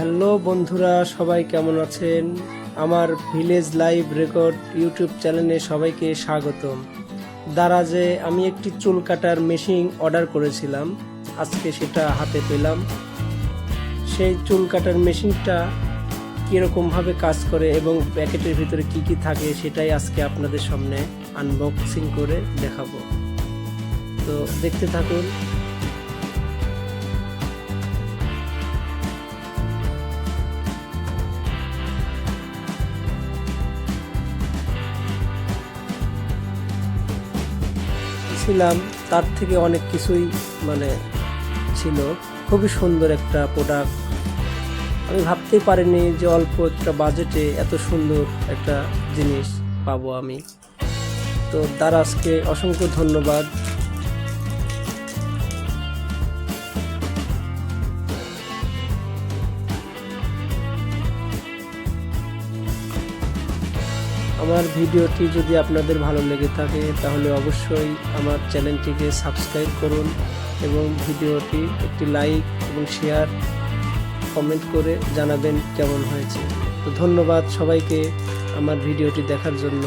Hello বন্ধুরা, সবাই কেমন আছেন? আমার ভিলেজ লাইভ রেকর্ড ইউটিউব চ্যানেলে সবাইকে স্বাগতম। দারাজে আমি একটি চুল কাটার মেশিন অর্ডার করেছিলাম, আজকে সেটা হাতে পেলাম। সেই চুল কাটার মেশিনটা কীরকমভাবে কাজ করে এবং প্যাকেটের ভিতরে কি কি থাকে সেটাই আজকে আপনাদের সামনে আনবক্সিং করে দেখাবো। তো দেখতে থাকুন। ছিলাম তার থেকে অনেক কিছুই মানে ছিল। খুবই সুন্দর একটা প্রোডাক্ট আমি ভাবতেই পারিনি যে অল্প একটা বাজেটে এত সুন্দর একটা জিনিস পাবো আমি। তো তার আজকে অসংখ্য ধন্যবাদ। আমার ভিডিওটি যদি আপনাদের ভালো লেগে থাকে, তাহলে অবশ্যই আমার চ্যানেলটিকে সাবস্ক্রাইব করুন এবং ভিডিওটি একটি লাইক এবং শেয়ার, কমেন্ট করে জানাবেন কেমন হয়েছে। তো ধন্যবাদ সবাইকে আমার ভিডিওটি দেখার জন্য।